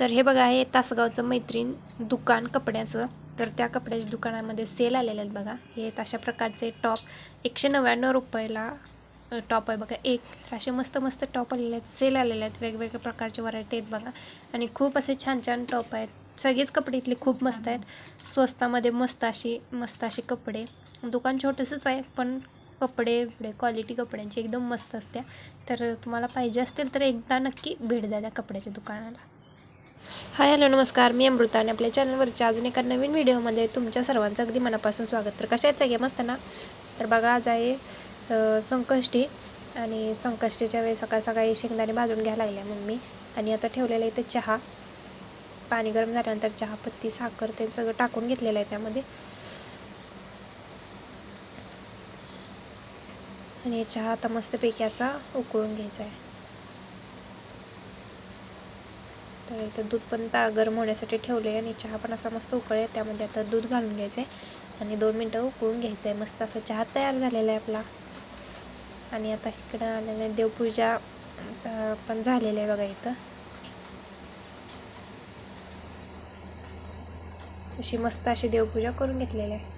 तर हे बघा हे तासगावचं मैत्रीण दुकान कपड्याचं. तर त्या कपड्याच्या दुकानामध्ये सेल आलेले आहेत बघा. हे आहेत अशा प्रकारचे टॉप एकशे नव्याण्णव रुपयाला टॉप आहे बघा एक. तर असे मस्त मस्त टॉप आलेले आहेत सेल आलेले आहेत वेगवेगळ्या प्रकारचे व्हरायटी आहेत बघा. आणि खूप असे छान छान टॉप आहेत. सगळेच कपडे इथले खूप मस्त आहेत. स्वस्तामध्ये मस्त अशी मस्त असे कपडे. दुकान छोटंसंच आहे पण कपडे बिपडे क्वालिटी कपड्यांची एकदम मस्त असते तर तुम्हाला पाहिजे असतील तर एकदा नक्की भेट द्या त्या कपड्याच्या दुकानाला. हाय हॅलो नमस्कार. मी अमृता आणि आपल्या चॅनलवरच्या अजून एका नवीन व्हिडिओमध्ये तुमच्या सर्वांचं अगदी मनापासून स्वागत. तर कशा आहेत सगळे? मस्त ना? तर बघा आज आहे संकष्टी. आणि संकष्टीच्या वेळेस सकाळ सकाळी शेंगदाणे भाजून घ्यायला लागल्या मम्मी. आणि आता ठेवलेलं आहे इथं चहा. पाणी गरम झाल्यानंतर चहा पत्ती साखर ते सगळं टाकून घेतलेलं आहे त्यामध्ये. आणि चहा आता मस्तपैकी असा उकळून घ्यायचा आहे. तर इथं दूध पण ता गरम होण्यासाठी ठेवले आहे आणि चहा पण असा मस्त उकळे त्यामध्ये आता दूध घालून घ्यायचं आहे आणि दोन मिनटं उकळून घ्यायचं आहे मस्त असा चहा तयार झालेला आहे आपला. आणि आता इकडं आलेलं आहे देवपूजा पण झालेलं आहे बघा इथं. अशी मस्त अशी देवपूजा करून घेतलेली आहे.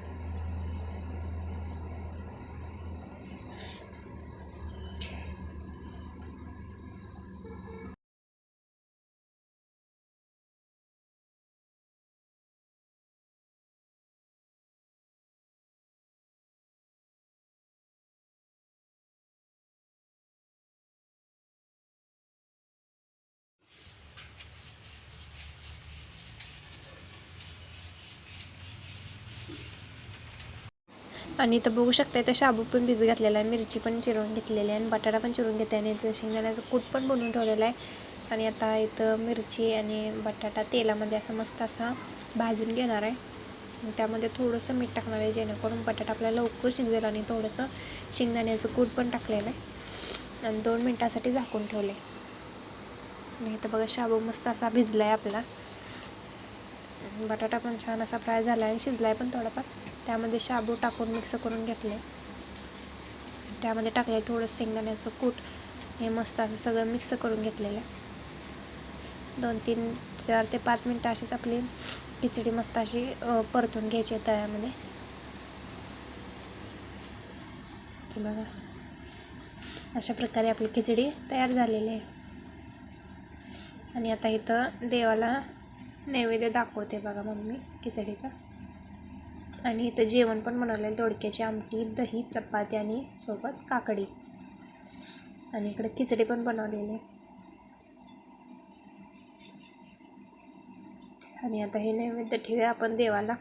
आणि इथं बघू शकता इथं शाबू पण भिज घातलेला आहे. मिरची पण चिरून घेतलेली आहे आणि बटाटा पण चिरून घेते आणि इथं शेंगदाण्याचं कूट पण बनवून ठेवलेलं आहे. आणि आता इथं मिरची आणि बटाटा तेलामध्ये असं मस्त असा भाजून घेणार आहे. त्यामध्ये थोडंसं मीठ टाकणार आहे जेणेकरून बटाटा आपल्याला लवकर शिजेल आणि थोडंसं शेंगदाण्याचं कूट पण टाकलेलं आहे. आणि दोन मिनटासाठी झाकून ठेवले आणि इथं बघा शाबू मस्त असा भिजला आहे आपला. बटाटा पण छान असा फ्राय झाला आहे. आणि शिजला आहे पण थोडाफार. त्यामध्ये शाबू टाकून मिक्स करून घेतले. त्यामध्ये टाकले थोडं शेंगदाण्याचं कूट. हे मस्त असं सगळं मिक्स करून घेतलेलं आहे. दोन तीन चार ते पाच मिनटं अशीच आपली खिचडी मस्त अशी परतून घ्यायची आहे तळ्यामध्ये बघा. अशा प्रकारे आपली खिचडी तयार झालेली आहे. आणि आता इथं देवाला नैवेद्य दाखवते बघा मम्मी खिचडीचा. आणि इथं जेवण पण बनवलेलं आहे दोडक्याची आमटी दही चपाती आणि सोबत काकडी. आणि इकडे खिचडी पण बनवलेली आणि आता हे नैवेद्य ठेवूया आपण देवाला.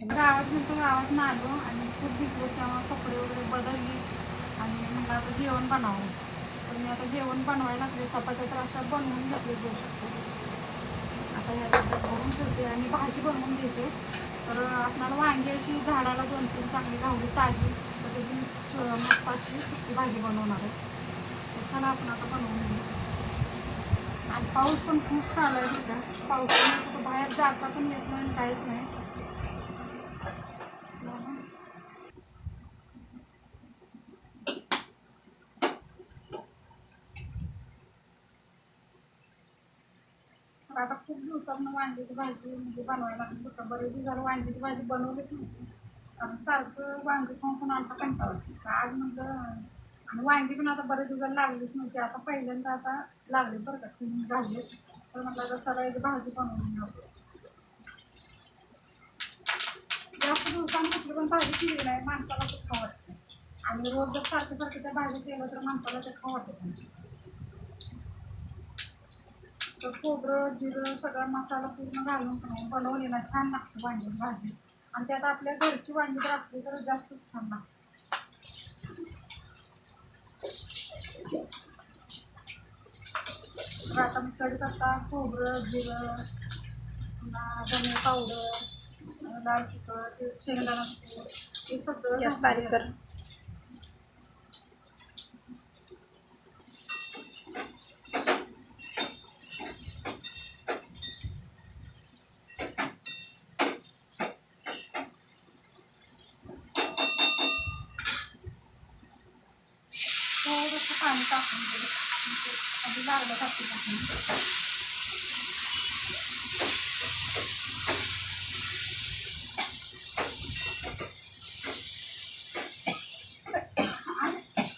गावात नंतर गावात आलो आणि खूप भिजलो तेव्हा कपडे वगैरे बदलली आणि म्हणलं आता जेवण बनवावं तर मी आता जेवण बनवायला लागले चपात्या तर अशा बनवून घेतले जाऊ शकतो आता या डब्यात भरून ठेवते आणि भाजी बनवून घ्यायची तर आपणाला वांगी अशी झाडाला दोन तीन चांगली गावली ताजी. तर त्याची मस्त अशी सुकी भाजी बनवणार आहे. तर चला आपण आता बनवून घेऊ आणि पाऊस पण खूप चालू आहे बघा पाऊस बाहेर जाता पण येत नाही काहीच नाही. आता वांग्याची भाजी म्हणजे बनवायला लागली होतं. बरेच दिवसाला वांग्याची भाजी बनवलीच नव्हती. कारण सारखं वांगी खाऊन पण आता कंटाळा आज म्हणजे आणि वांगी पण आता बरेच दिवसाला लागलीच नव्हती. आता पहिल्यांदा आता लागली बरं का ती भाजी. तर म्हटलं आता सगळ्याची भाजी बनवली नव्हती जास्त दिवसांनी कुठली पण भाजी केली नाही माणसाला ते खाऊ आणि रोज जर सारखं सारखं त्या भाजी केलं तर माणसाला ते खाऊ नाही खोबरं जिरं सगळा मसाला पूर्ण घालून पण बनवली ना छान लागते वांग्याची भाजी आणि त्यात आपल्या घरची वांगी जर असली तर जास्तच छान लागते. तर आता मी कढीपत्ता खोबरं जिरं पुन्हा धने पावडर लाल तिखट शेंगदाणा हे सगळं बारीक कर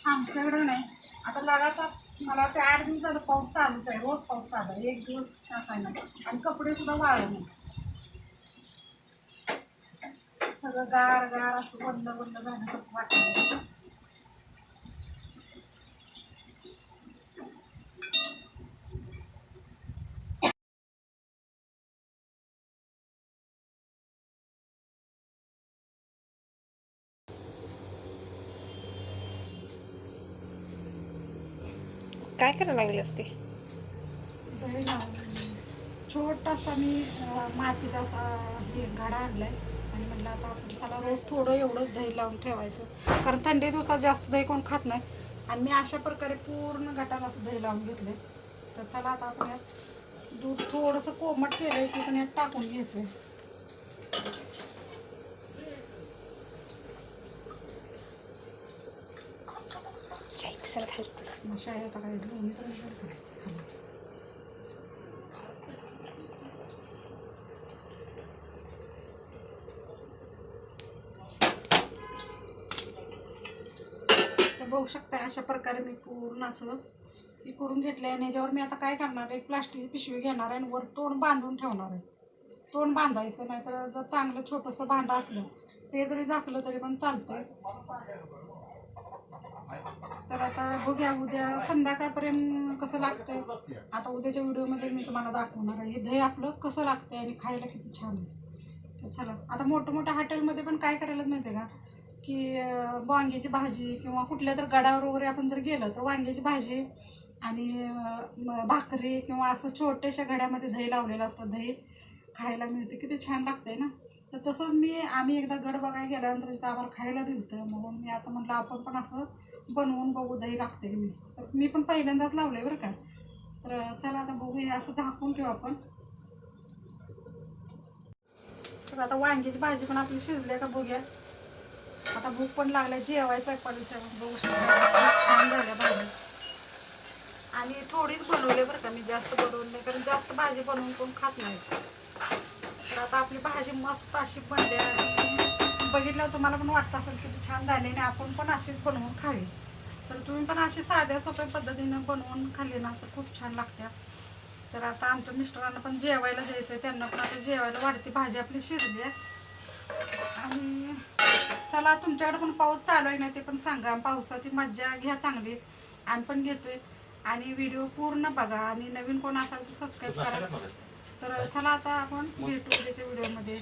आमच्याकडं नाही. आता लगातार मला ते आठ दिवस झालं पाऊस चालूच आहे. रोज पाऊस चालू आहे. एक दिवस असा नाही. आणि कपडे सुद्धा वाळत नाही. सगळं गार गार असं बंद बंद झालं वाटलं काय करायला लागली असते? दही लावून छोटासा मी मातीचा असा हे घडा आणलाय. आणि म्हटलं आता आपण चला रोज थोडं एवढं दही लावून ठेवायचं. कारण थंडी दिवसात जास्त दही कोण खात नाही. आणि मी अशा प्रकारे पूर्ण गटाला असं दही लावून घेतले तर चला आता आपण यात दूध थोडंसं कोमट केलं की पण यात टाकून घ्यायचं चल घालते शाळेत काय बघू शकता अशा प्रकारे मी पूर्ण असं हे करून घेतलं आहे आणि याच्यावर मी आता काय करणार आहे? प्लास्टिक प्लास्टिकची पिशवी घेणार आहे आणि वर तोंड बांधून ठेवणार आहे. तोंड बांधायचं नाहीतर जर चांगलं छोटंसं भांडं असलं ते जरी झाकलं तरी पण चालतंय. तर आता बघूया उद्या संध्याकाळपर्यंत कसं लागतंय. आता उद्याच्या व्हिडिओमध्ये मी तुम्हाला दाखवणार आहे. हे दही आपलं कसं लागतंय आणि खायला किती छान आहे. तर चला आता मोठं मोठ्या हॉटेलमध्ये पण काय करायलाच माहिती आहे का? की वांग्याची भाजी किंवा कुठल्या तर गडावर वगैरे आपण जर गेलं तर वांग्याची भाजी आणि भाकरी किंवा असं छोट्याशा घड्यामध्ये दही लावलेलं असतं. दही खायला मिळते. किती छान लागतंय ना? तर तसंच मी आम्ही एकदा गड बघायला गेल्यानंतर तिथं आम्हाला खायला दिलं म्हणून मी आता म्हटलं आपण पण असं बनवून बघू दही लागते मी तर मी पण पहिल्यांदाच लावले बरं का. तर चला आता बघू हे असं झाकून ठेवू आपण. तर आता वांग्याची भाजी पण आपली शिजली का बघूया. आता भूक पण लागल्या जेवायचं आहे पडशा बघू शकता छान झाल्या भाजी आणि थोडीच बनवली बरं का मी जास्त बनवून नाही कारण जास्त भाजी बनवून कोण खात नाही. तर आता आपली भाजी मस्त अशी बनली बघितल्यावर तुम्हाला पण वाटतं असेल किती छान झाली आणि आपण पण अशीच बनवून खावी. तर तुम्ही पण अशी साध्या सोप्या पद्धतीनं बनवून खाल्ली ना तर खूप छान लागत्या. तर आता आमच्या मिस्टरांना पण जेवायला जायचं आहे. त्यांना पण आता जेवायला वाढती भाजी आपली शिजली आहे. आणि चला तुमच्याकडे पण पाऊस चालू आहे ना ते पण सांगा. पावसाची मज्जा घ्या चांगली. आम्ही पण घेतोय. आणि व्हिडिओ पूर्ण बघा. आणि नवीन कोण असाल तर सबस्क्राईब करा. तर चला आता आपण भेटू उद्याच्या व्हिडिओमध्ये.